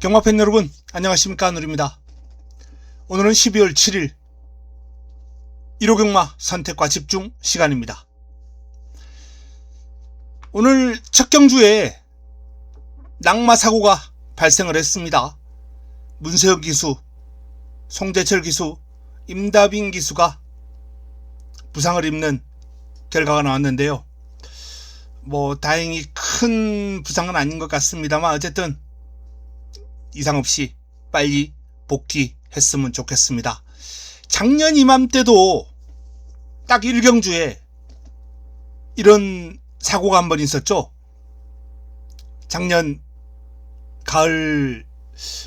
경마팬 여러분 안녕하십니까 누리입니다. 오늘은 12월 7일 1호 경마 선택과 집중 시간입니다. 오늘 첫 경주에 낙마 사고가 발생을 했습니다. 문세혁 기수, 송재철 기수, 임다빈 기수가 부상을 입는 결과가 나왔는데요. 뭐 다행히 큰 부상은 아닌 것 같습니다만 어쨌든 이상 없이 빨리 복귀했으면 좋겠습니다. 작년 이맘때도 딱 1경주에 이런 사고가 한 번 있었죠. 작년 가을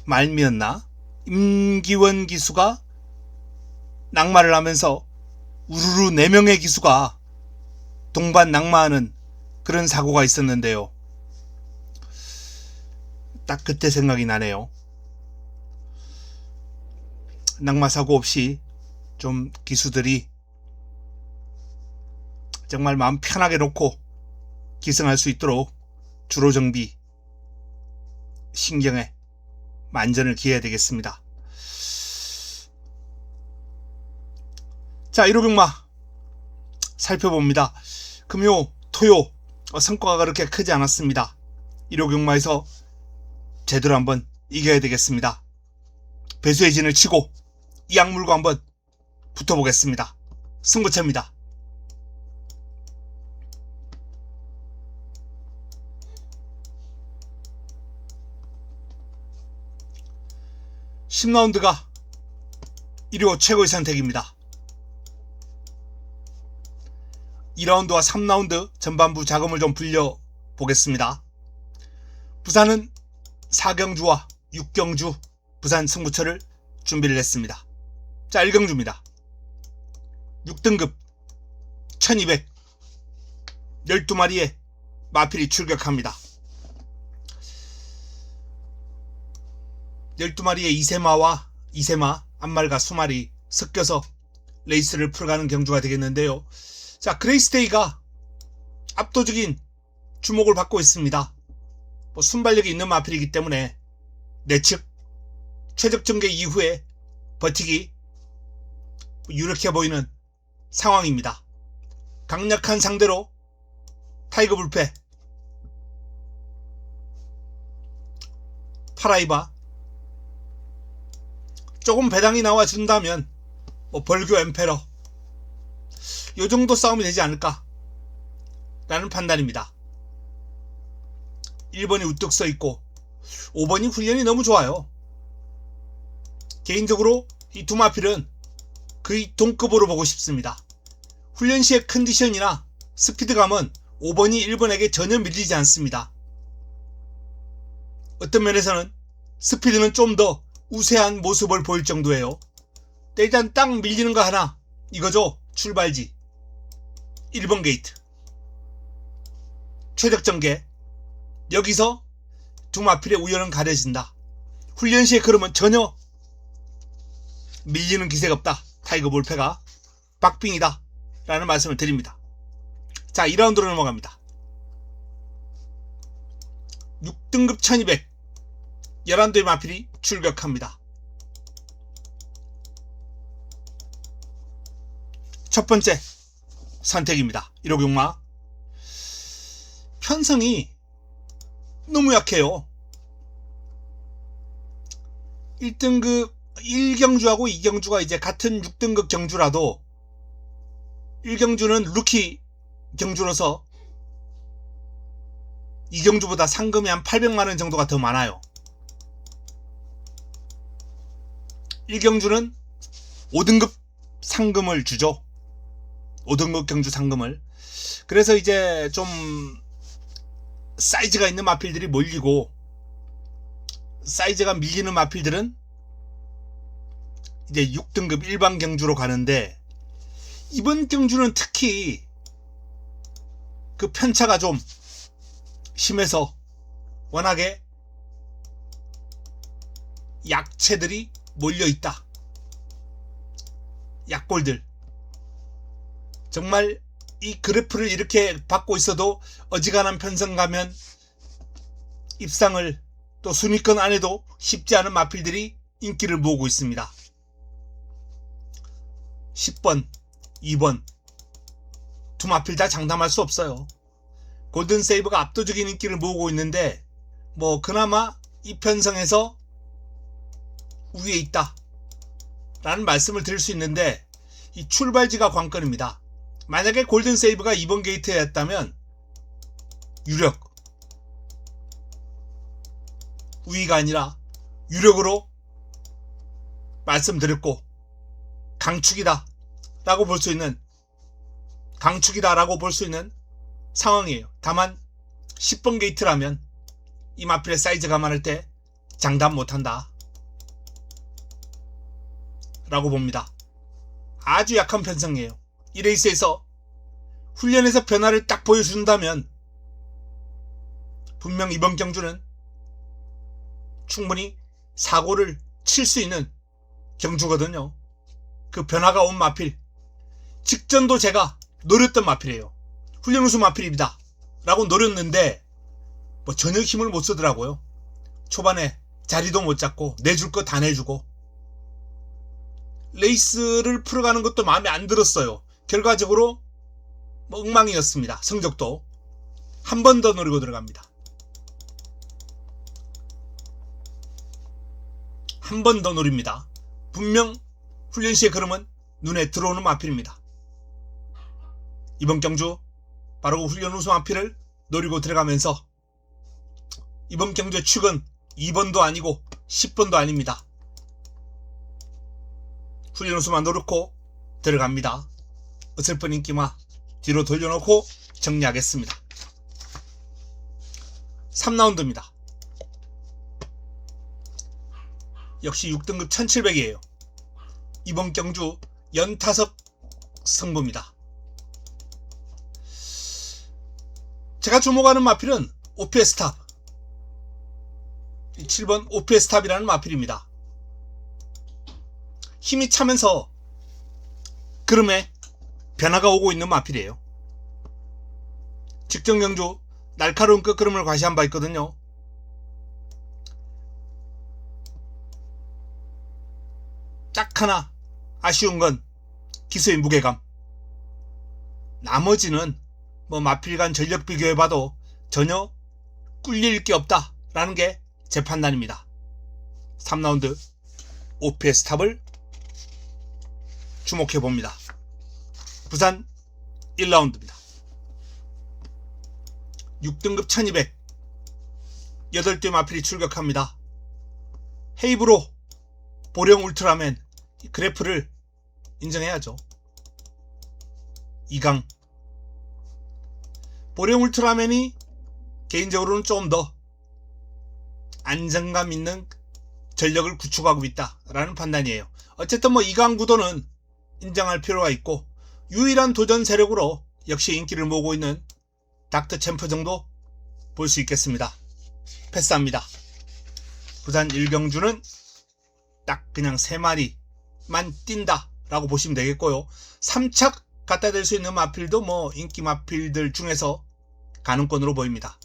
말미였나? 임기원 기수가 낙마를 하면서 우르르 4명의 기수가 동반 낙마하는 그런 사고가 있었는데요. 딱 그때 생각이 나네요. 낙마 사고 없이 좀 기수들이 정말 마음 편하게 놓고 기승할 수 있도록 주로 정비 신경에 만전을 기해야 되겠습니다. 자, 1호 경마 살펴봅니다. 금요, 토요 어, 성과가 그렇게 크지 않았습니다. 1호 경마에서 제대로 한번 이겨야 되겠습니다. 배수의 진을 치고 이 약물과 한번 붙어보겠습니다. 승부차입니다. (10라운드가) 1호 최고의 선택입니다. 2라운드와 3라운드 전반부 자금을 좀 불려 보겠습니다. 부산은 4경주와 6경주 부산 승부처를 준비를 했습니다. 자, 1경주입니다. 6등급 1200 12마리의 마필이 출격합니다. 12마리의 이세마와 이세마, 안말과 수마리 섞여서 레이스를 풀어가는 경주가 되겠는데요. 자, 그레이스데이가 압도적인 주목을 받고 있습니다. 뭐 순발력이 있는 마필이기 때문에 내측 최적 전개 이후에 버티기 유력해 보이는 상황입니다. 강력한 상대로 타이거 불패 파라이바 조금 배당이 나와준다면 뭐 벌교 엠페러 요 정도 싸움이 되지 않을까 라는 판단입니다. 1번이 우뚝 서 있고 5번이 훈련이 너무 좋아요. 개인적으로 이 두 마필은 거의 동급으로 보고 싶습니다. 훈련 시의 컨디션이나 스피드감은 5번이 1번에게 전혀 밀리지 않습니다. 어떤 면에서는 스피드는 좀 더 우세한 모습을 보일 정도예요. 일단 딱 밀리는 거 하나 이거죠. 출발지 1번 게이트 최적 전개 여기서 두 마필의 우연은 가려진다. 훈련 시에 그러면 전혀 밀리는 기세가 없다. 타이거 볼패가 박빙이다. 라는 말씀을 드립니다. 자, 2라운드로 넘어갑니다. 6등급 1200 11도의 마필이 출격합니다. 첫 번째 선택입니다. 1호 경마 편성이 너무 약해요. 1등급 1경주하고 2경주가 이제 같은 6등급 경주라도 1경주는 루키 경주로서 2경주보다 상금이 한 800만원 정도가 더 많아요. 1경주는 5등급 상금을 주죠. 5등급 경주 상금을. 그래서 이제 좀 사이즈가 있는 마필들이 몰리고 사이즈가 밀리는 마필들은 이제 6등급 일반 경주로 가는데 이번 경주는 특히 그 편차가 좀 심해서 워낙에 약체들이 몰려 있다. 약골들. 정말 이 그래프를 이렇게 받고 있어도 어지간한 편성 가면 입상을 또 순위권 안에도 쉽지 않은 마필들이 인기를 모으고 있습니다. 10번, 2번 두 마필 다 장담할 수 없어요. 골든 세이브가 압도적인 인기를 모으고 있는데 뭐 그나마 이 편성에서 위에 있다 라는 말씀을 드릴 수 있는데 이 출발지가 관건입니다. 만약에 골든 세이브가 2번 게이트였다면 유력 우위가 아니라 유력으로 말씀드렸고 강축이다 라고 볼 수 있는 강축이다 라고 볼 수 있는 상황이에요. 다만 10번 게이트라면 이 마필의 사이즈가 많을 때 장담 못한다 라고 봅니다. 아주 약한 편성이에요. 이 레이스에서 훈련에서 변화를 딱 보여준다면 분명 이번 경주는 충분히 사고를 칠 수 있는 경주거든요. 그 변화가 온 마필. 직전도 제가 노렸던 마필이에요. 훈련 우수 마필입니다. 라고 노렸는데 뭐 전혀 힘을 못 쓰더라고요. 초반에 자리도 못 잡고 내줄 거 다 내주고 레이스를 풀어가는 것도 마음에 안 들었어요. 결과적으로 뭐 엉망이었습니다. 성적도 한 번 더 노리고 들어갑니다. 한 번 더 노립니다. 분명 훈련 시의 걸음은 눈에 들어오는 마필입니다. 이번 경주 바로 훈련 우승 마필을 노리고 들어가면서 이번 경주의 축은 2번도 아니고 10번도 아닙니다. 훈련 우승만 노렸고 들어갑니다. 어설픈 인기마 뒤로 돌려놓고 정리하겠습니다. 3라운드입니다. 역시 6등급 1700이에요. 이번 경주 연타석 승부입니다. 제가 주목하는 마필은 오피에스 탑. 7번 오피에스 탑이라는 마필입니다. 힘이 차면서 그름에 변화가 오고 있는 마필이에요. 직전 경주 날카로운 끝걸음을 과시한 바 있거든요. 짝 하나 아쉬운 건 기수의 무게감. 나머지는 뭐 마필 간 전력 비교해봐도 전혀 꿀릴 게 없다라는 게 제 판단입니다. 3라운드 OPS 탑을 주목해 봅니다. 부산 1라운드입니다. 6등급 1200 8대 마필이 출격합니다. 헤이브로 보령 울트라맨 그래프를 인정해야죠. 2강 보령 울트라맨이 개인적으로는 좀 더 안정감 있는 전력을 구축하고 있다라는 판단이에요. 어쨌든 뭐 2강 구도는 인정할 필요가 있고 유일한 도전 세력으로 역시 인기를 모으고 있는 닥터 챔프 정도 볼 수 있겠습니다. 패스합니다. 부산 1경주는 딱 그냥 3마리만 뛴다 라고 보시면 되겠고요. 3착 갖다 댈 수 있는 마필도 뭐 인기 마필들 중에서 가능권으로 보입니다.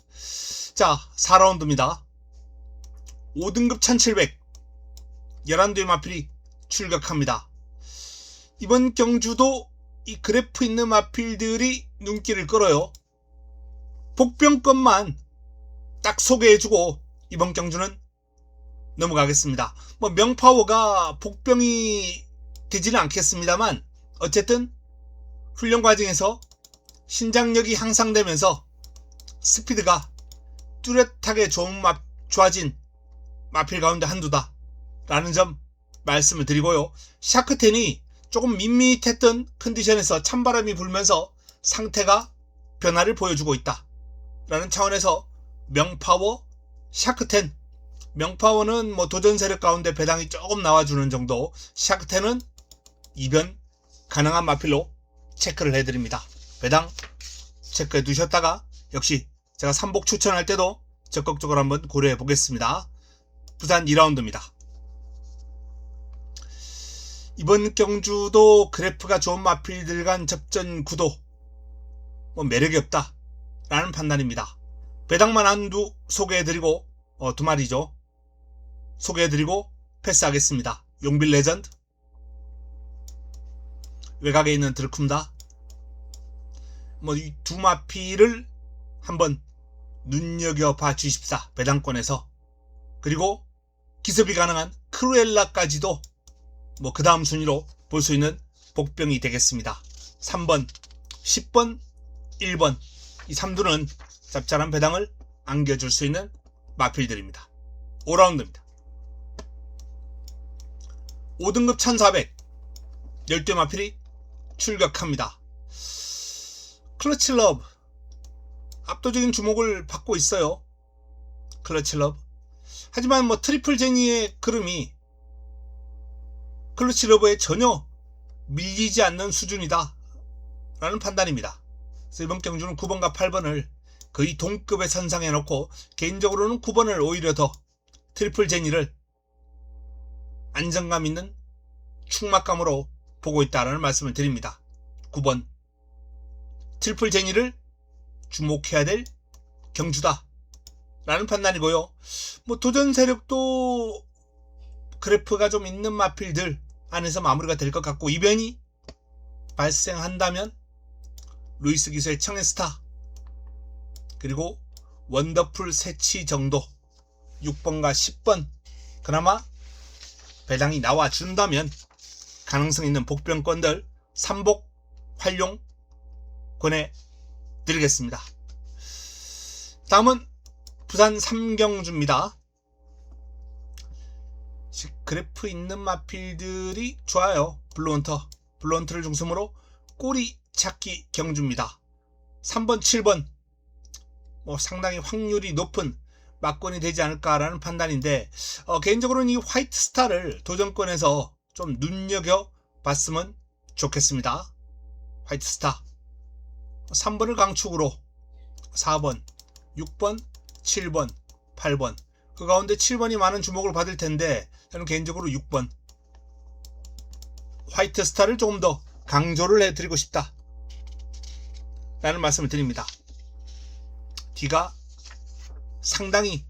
자 4라운드입니다. 5등급 1700 11대의 마필이 출격합니다. 이번 경주도 이 그래프 있는 마필들이 눈길을 끌어요. 복병권만 딱 소개해주고 이번 경주는 넘어가겠습니다. 뭐 명파워가 복병이 되지는 않겠습니다만 어쨌든 훈련 과정에서 신장력이 향상되면서 스피드가 뚜렷하게 좋은 마, 좋아진 마필 가운데 한두다 라는 점 말씀을 드리고요. 샤크텐이 조금 밋밋했던 컨디션에서 찬바람이 불면서 상태가 변화를 보여주고 있다. 라는 차원에서 명파워 샤크텐 명파워는 뭐 도전 세력 가운데 배당이 조금 나와주는 정도 샤크텐은 이변 가능한 마필로 체크를 해드립니다. 배당 체크해 두셨다가 역시 제가 삼복 추천할 때도 적극적으로 한번 고려해 보겠습니다. 부산 2라운드입니다. 이번 경주도 그래프가 좋은 마필들 간 접전 구도 뭐 매력이 없다 라는 판단입니다. 배당만 한 두 소개해드리고 어, 두 마리죠. 소개해드리고 패스하겠습니다. 용빌 레전드 외곽에 있는 드르쿰다 뭐 이 두 마피를 한번 눈여겨봐 주십사 배당권에서 그리고 기습이 가능한 크루엘라까지도 뭐 그 다음 순위로 볼 수 있는 복병이 되겠습니다. 3번, 10번, 1번 이 3두는 짭짤한 배당을 안겨줄 수 있는 마필들입니다. 5라운드입니다. 5등급 1400 열대 마필이 출격합니다. 클러치 러브 압도적인 주목을 받고 있어요. 클러치 러브 하지만 뭐 트리플 제니의 그름이 클러치 러브에 전혀 밀리지 않는 수준이다 라는 판단입니다. 그래서 이번 경주는 9번과 8번을 거의 동급에 선상해 놓고 개인적으로는 9번을 오히려 더 트리플 제니를 안정감 있는 충막감으로 보고 있다라는 말씀을 드립니다. 9번 트리플 제니를 주목해야 될 경주다 라는 판단이고요. 뭐 도전 세력도 그래프가 좀 있는 마필들 안에서 마무리가 될 것 같고 이변이 발생한다면 루이스 기수의 청해스타 그리고 원더풀 세치 정도 6번과 10번 그나마 배당이 나와준다면 가능성 있는 복병권들 3복 활용 권해드리겠습니다. 다음은 부산 삼경주입니다. 그래프 있는 마필들이 좋아요. 블루헌터, 블루헌터를 중심으로 꼬리 찾기 경주입니다. 3번, 7번 뭐 상당히 확률이 높은 막권이 되지 않을까라는 판단인데 어, 개인적으로는 이 화이트 스타를 도전권에서 좀 눈여겨 봤으면 좋겠습니다. 화이트 스타 3번을 강축으로 4번, 6번, 7번, 8번 그 가운데 7번이 많은 주목을 받을 텐데 저는 개인적으로 6번 화이트 스타를 조금 더 강조를 해드리고 싶다 라는 말씀을 드립니다. 뒤가 상당히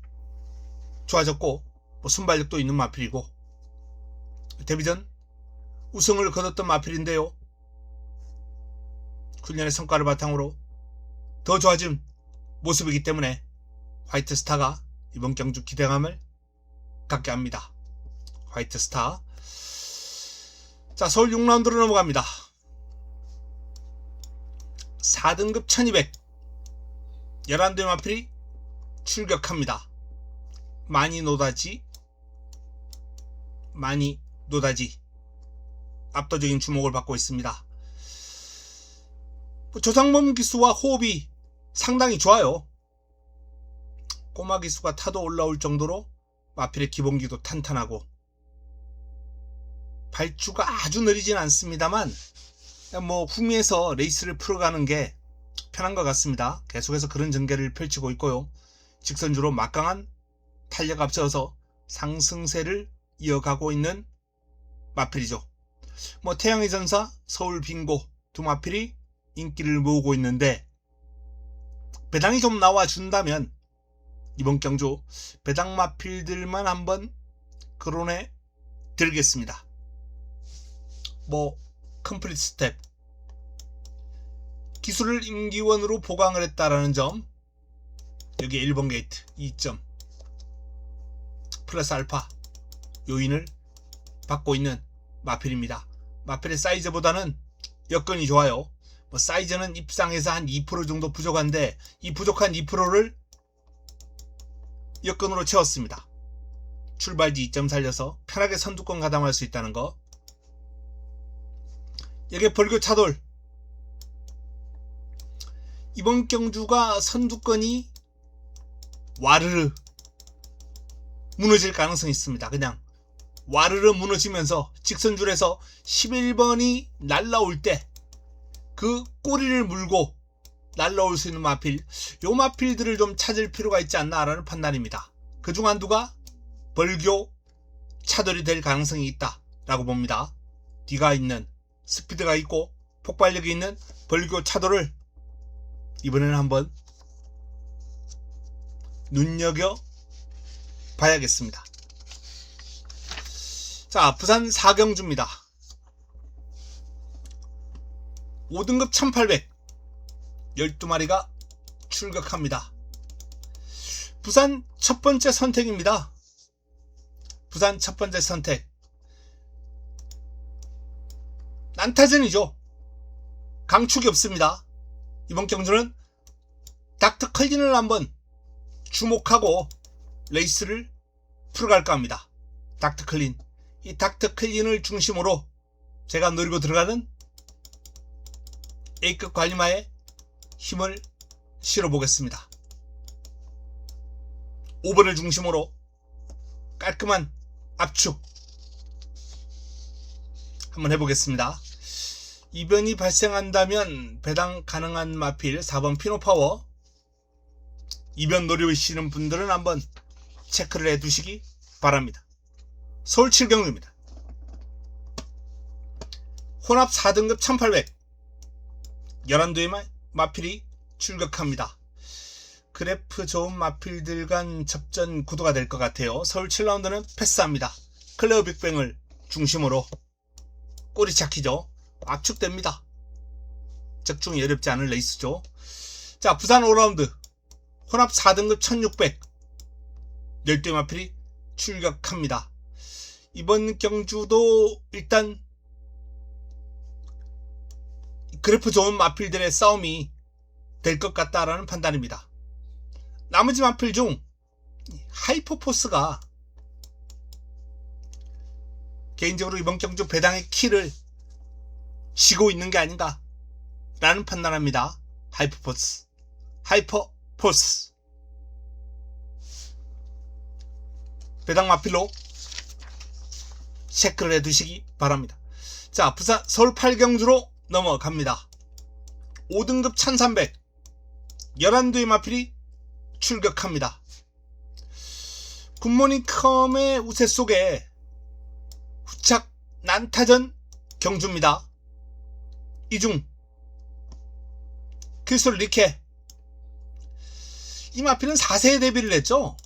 좋아졌고 뭐 순발력도 있는 마필이고 데뷔전 우승을 거뒀던 마필인데요. 훈련의 성과를 바탕으로 더 좋아진 모습이기 때문에 화이트 스타가 이번 경주 기대감을 갖게 합니다. 화이트 스타. 자, 서울 6라운드로 넘어갑니다. 4등급 1200. 11대 마필이 출격합니다. 많이 노다지, 많이 노다지. 압도적인 주목을 받고 있습니다. 조상범 기수와 호흡이 상당히 좋아요. 꼬마 기수가 타도 올라올 정도로 마필의 기본기도 탄탄하고 발주가 아주 느리진 않습니다만 뭐 후미에서 레이스를 풀어가는 게 편한 것 같습니다. 계속해서 그런 전개를 펼치고 있고요. 직선주로 막강한 탄력 앞서서 상승세를 이어가고 있는 마필이죠. 뭐 태양의 전사, 서울 빙고 두 마필이 인기를 모으고 있는데 배당이 좀 나와준다면 이번 경주 배당 마필들만 한번 거론해 드리겠습니다. 뭐 컴플리트 스텝 기술을 임기원으로 보강을 했다라는 점 여기 1번 게이트 2점 플러스 알파 요인을 받고 있는 마필입니다. 마필의 사이즈보다는 여건이 좋아요. 뭐 사이즈는 입상에서 한 2% 정도 부족한데 이 부족한 2%를 여건으로 채웠습니다. 출발지 2점 살려서 편하게 선두권 가담할 수 있다는 거. 여기 벌교 차돌. 이번 경주가 선두권이 와르르 무너질 가능성이 있습니다. 그냥 와르르 무너지면서 직선줄에서 11번이 날라올 때 그 꼬리를 물고 날라올 수 있는 마필 요 마필들을 좀 찾을 필요가 있지 않나라는 판단입니다. 그 중 한두가 벌교 차돌이 될 가능성이 있다라고 봅니다. 뒤가 있는 스피드가 있고 폭발력이 있는 벌교 차돌을 이번에는 한번 눈여겨 봐야겠습니다. 자, 부산 사경주입니다. 5등급 1800 12마리가 출격합니다. 부산 첫 번째 선택입니다. 부산 첫 번째 선택. 난타전이죠. 강축이 없습니다. 이번 경주는 닥터 클린을 한번 주목하고 레이스를 풀어갈까 합니다. 닥터 클린. 이 닥터 클린을 중심으로 제가 노리고 들어가는 A급 관리마에 힘을 실어 보겠습니다. 5번을 중심으로 깔끔한 압축 한번 해보겠습니다. 이변이 발생한다면 배당 가능한 마필 4번 피노파워 이변 노리시는 분들은 한번 체크를 해 두시기 바랍니다. 서울 7경주입니다. 혼합 4등급 1800 11도의 마필이 출격합니다. 그래프 좋은 마필들 간 접전 구도가 될 것 같아요. 서울 7라운드는 패스합니다. 클레어 빅뱅을 중심으로 꼬리 차키죠. 압축됩니다. 적중이 어렵지 않은 레이스죠. 자, 부산 5라운드 혼합 4등급 1600 열대 마필이 출격합니다. 이번 경주도 일단 그래프 좋은 마필들의 싸움이 될 것 같다라는 판단입니다. 나머지 마필 중 하이퍼포스가 개인적으로 이번 경주 배당의 키를 쥐고 있는 게 아닌가 라는 판단합니다. 하이퍼포스 하이퍼포스 배당 마필로 체크를 해 두시기 바랍니다. 자 부산 서울 8경주로 넘어갑니다. 5등급 1300 11두의 마필이 출격합니다. 굿모닝 컴의 우세 속에 후착 난타전 경주입니다. 이중 크리스톨 리케 이 마필은 4세에 데뷔를 했죠.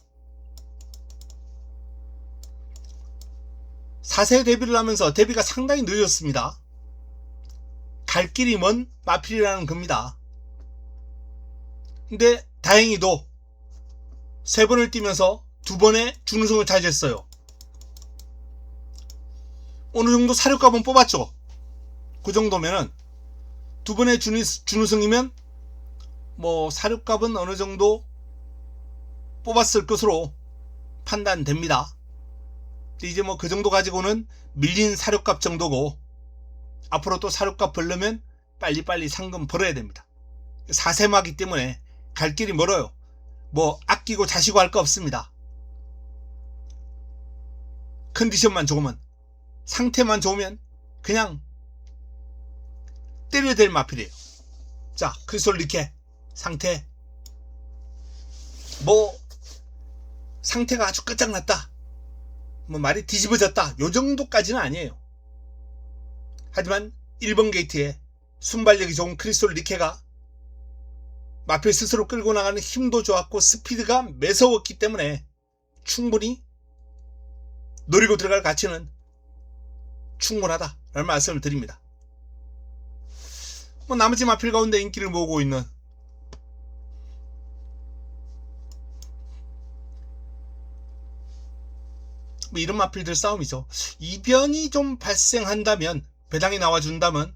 4세에 데뷔를 하면서 데뷔가 상당히 늦었습니다. 갈 길이 먼 마필이라는 겁니다. 근데 다행히도 세 번을 뛰면서 두 번의 준우승을 차지했어요. 어느 정도 사료값은 뽑았죠. 그 정도면은 두 번의 준우승이면 뭐 사료값은 어느 정도 뽑았을 것으로 판단됩니다. 이제 뭐 그 정도 가지고는 밀린 사료값 정도고 앞으로 또 사료값 벌려면 빨리빨리 상금 벌어야 됩니다. 사세마기 때문에 갈 길이 멀어요. 뭐 아끼고 자시고 할 거 없습니다. 컨디션만 좋으면 상태만 좋으면 그냥 때려야 될 마필이에요. 자, 크리솔 리케 상태 뭐 상태가 아주 끝장났다. 뭐 말이 뒤집어졌다. 요 정도까지는 아니에요. 하지만 1번 게이트에 순발력이 좋은 크리솔 리케가 마필 스스로 끌고 나가는 힘도 좋았고 스피드가 매서웠기 때문에 충분히 노리고 들어갈 가치는 충분하다라는 말씀을 드립니다. 뭐 나머지 마필 가운데 인기를 모으고 있는. 뭐 이런 마필들 싸움이죠. 이변이 좀 발생한다면 배당이 나와준다면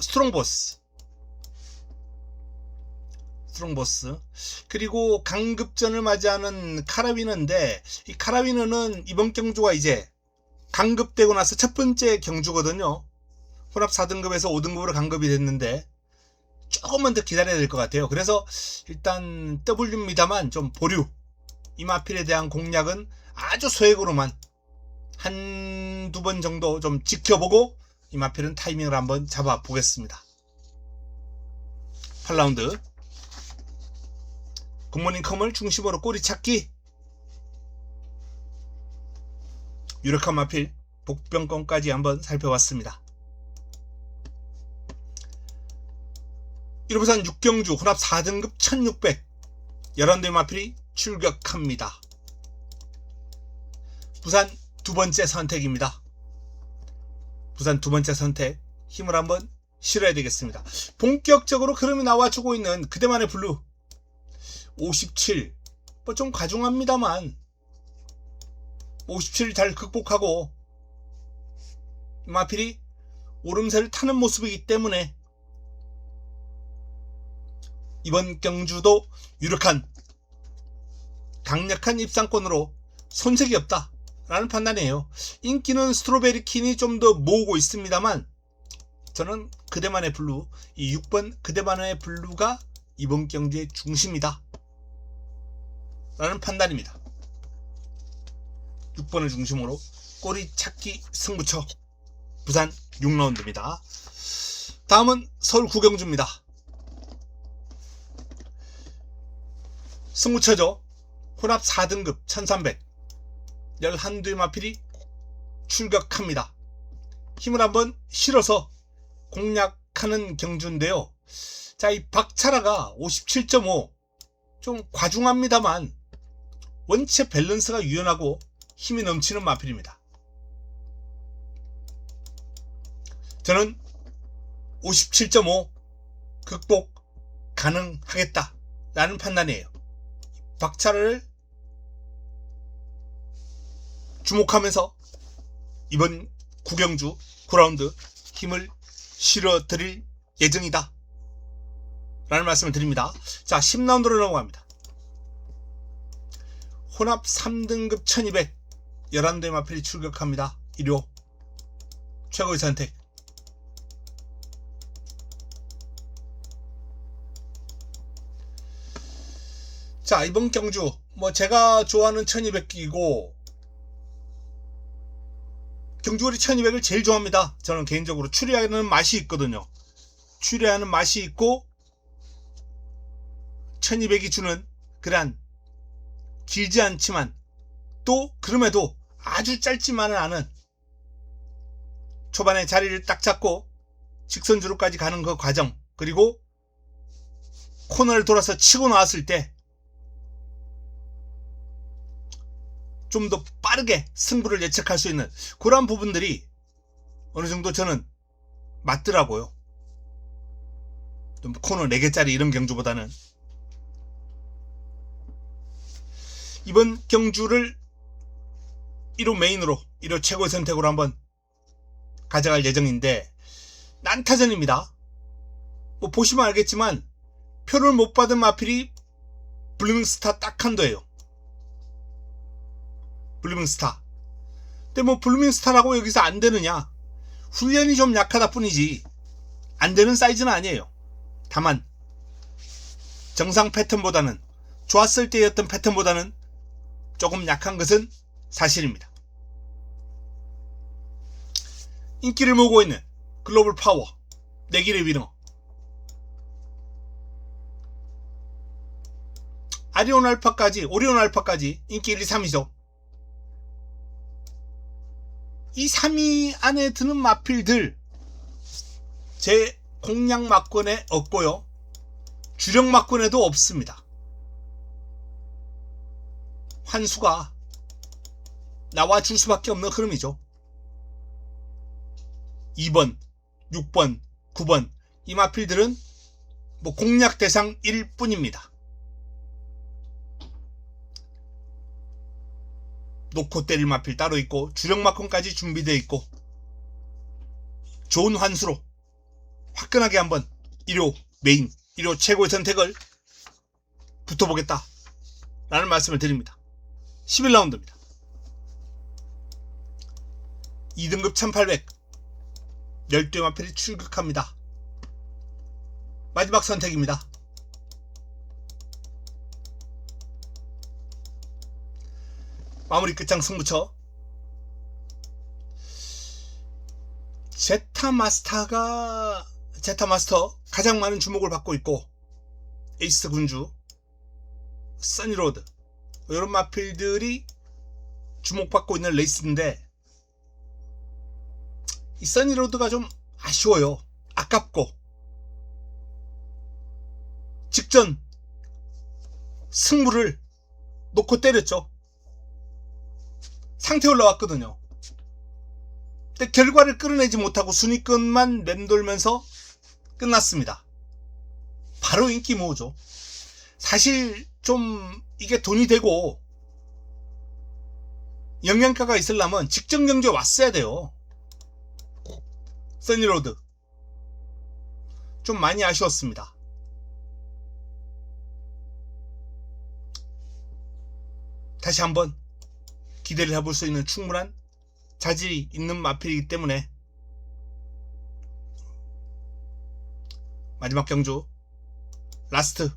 스트롱보스. 스트롱보스. 그리고 강급전을 맞이하는 카라비너인데 이 카라비너는 이번 경주가 이제 강급되고 나서 첫 번째 경주거든요 혼합 4등급에서 5등급으로 강급이 됐는데 조금만 더 기다려야 될 것 같아요. 그래서 일단 W입니다만 좀 보류. 이 마필에 대한 공략은 아주 소액으로만 한 두 번 정도 좀 지켜보고 이 마필은 타이밍을 한번 잡아 보겠습니다. 8라운드. 굿모닝 컴을 중심으로 꼬리 찾기. 유력한 마필 복병권까지 한번 살펴봤습니다. 1호부산 6경주 혼합 4등급 1600 11대 마필이 출격합니다. 부산 두 번째 선택입니다. 부산 두 번째 선택 힘을 한번 실어야 되겠습니다. 본격적으로 흐름이 나와주고 있는 그대만의 블루 57. 뭐좀 과중합니다만 57잘 극복하고 마필이 오름세를 타는 모습이기 때문에 이번 경주도 유력한 강력한 입상권으로 손색이 없다 라는 판단이에요. 인기는 스트로베리 킨이 좀 더 모으고 있습니다만 저는 그대만의 블루 이 6번 그대만의 블루가 이번 경기의 중심이다 라는 판단입니다. 6번을 중심으로 꼬리 찾기 승부처 부산 6라운드입니다. 다음은 서울 구경주입니다. 승부처죠. 혼합 4등급 1300 11두의 마필이 출격합니다. 힘을 한번 실어서 공략하는 경주인데요. 자, 이 박차라가 57.5 좀 과중합니다만 원체 밸런스가 유연하고 힘이 넘치는 마필입니다. 저는 57.5 극복 가능하겠다 라는 판단이에요. 박차를 주목하면서 이번 구경주 9라운드 힘을 실어 드릴 예정이다. 라는 말씀을 드립니다. 자, 10라운드로 넘어갑니다. 혼합 3등급 1200 11대 마필이 출격합니다. 1호 최고의 선택 자 이번 경주 뭐 제가 좋아하는 1200기고 경주거리 1200을 제일 좋아합니다. 저는 개인적으로 추리하는 맛이 있거든요. 추리하는 맛이 있고 1200이 주는 그러한 길지 않지만 또 그럼에도 아주 짧지만은 않은 초반에 자리를 딱 잡고 직선주로까지 가는 그 과정 그리고 코너를 돌아서 치고 나왔을 때 좀 더 빠르게 승부를 예측할 수 있는 그런 부분들이 어느 정도 저는 맞더라고요. 좀 코너 4개짜리 이런 경주보다는 이번 경주를 1호 메인으로 1호 최고의 선택으로 한번 가져갈 예정인데 난타전입니다. 뭐 보시면 알겠지만 표를 못 받은 마필이 블루밍스타 딱 한도예요. 블루밍스타. 근데 뭐 블루밍스타라고 여기서 안 되느냐? 훈련이 좀 약하다 뿐이지 안 되는 사이즈는 아니에요. 다만 정상 패턴보다는 좋았을 때였던 패턴보다는 조금 약한 것은 사실입니다. 인기를 모으고 있는 글로벌 파워 내길의 위너 아리온 알파까지 오리온 알파까지 인기 1, 2, 3이죠. 이 3위 안에 드는 마필들 제 공략 막권에 없고요. 주력 막권에도 없습니다. 환수가 나와 줄 수밖에 없는 흐름이죠. 2번, 6번, 9번 이 마필들은 뭐 공략 대상일 뿐입니다. 놓고 때릴 마필 따로 있고 주력 마콘까지 준비되어 있고 좋은 환수로 화끈하게 한번 1호 메인 1호 최고의 선택을 붙어보겠다 라는 말씀을 드립니다. 11라운드입니다. 2등급 1800 열두 마필이 출격합니다. 마지막 선택입니다. 마무리 끝장 승부처 제타 마스터가 제타 마스터 가장 많은 주목을 받고 있고 에이스 군주 써니로드 이런 마필들이 주목받고 있는 레이스인데 이 써니로드가 좀 아쉬워요. 아깝고 직전 승부를 놓고 때렸죠. 상태 올라왔거든요. 근데 결과를 끌어내지 못하고 순위권만 맴돌면서 끝났습니다. 바로 인기 모으죠. 사실 좀 이게 돈이 되고 영양가가 있으려면 직전 경제 왔어야 돼요. 써니로드. 좀 많이 아쉬웠습니다. 다시 한번 기대를 해볼 수 있는 충분한 자질이 있는 마필이기 때문에. 마지막 경주. 라스트.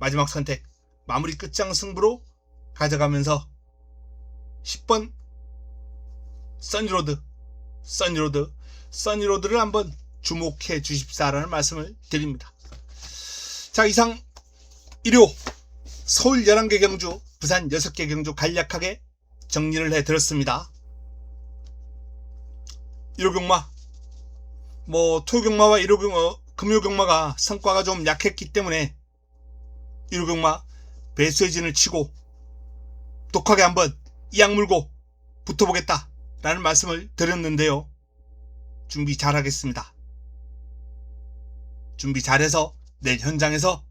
마지막 선택. 마무리 끝장 승부로 가져가면서 10번 써니로드 써니로드 써니로드를 한번 주목해 주십사라는 말씀을 드립니다. 자 이상 일요. 서울 11개 경주 부산 6개 경주 간략하게 정리를 해드렸습니다. 일요경마 뭐 토요경마와 일요경 어, 금요경마가 성과가 좀 약했기 때문에 일요경마 배수의 진을 치고 독하게 한번 이악 물고 붙어보겠다 라는 말씀을 드렸는데요. 준비 잘 하겠습니다. 준비 잘해서 내일 현장에서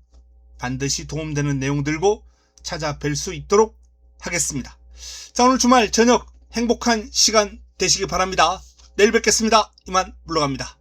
반드시 도움되는 내용 들고 찾아뵐 수 있도록 하겠습니다. 자, 오늘 주말 저녁 행복한 시간 되시기 바랍니다. 내일 뵙겠습니다. 이만 물러갑니다.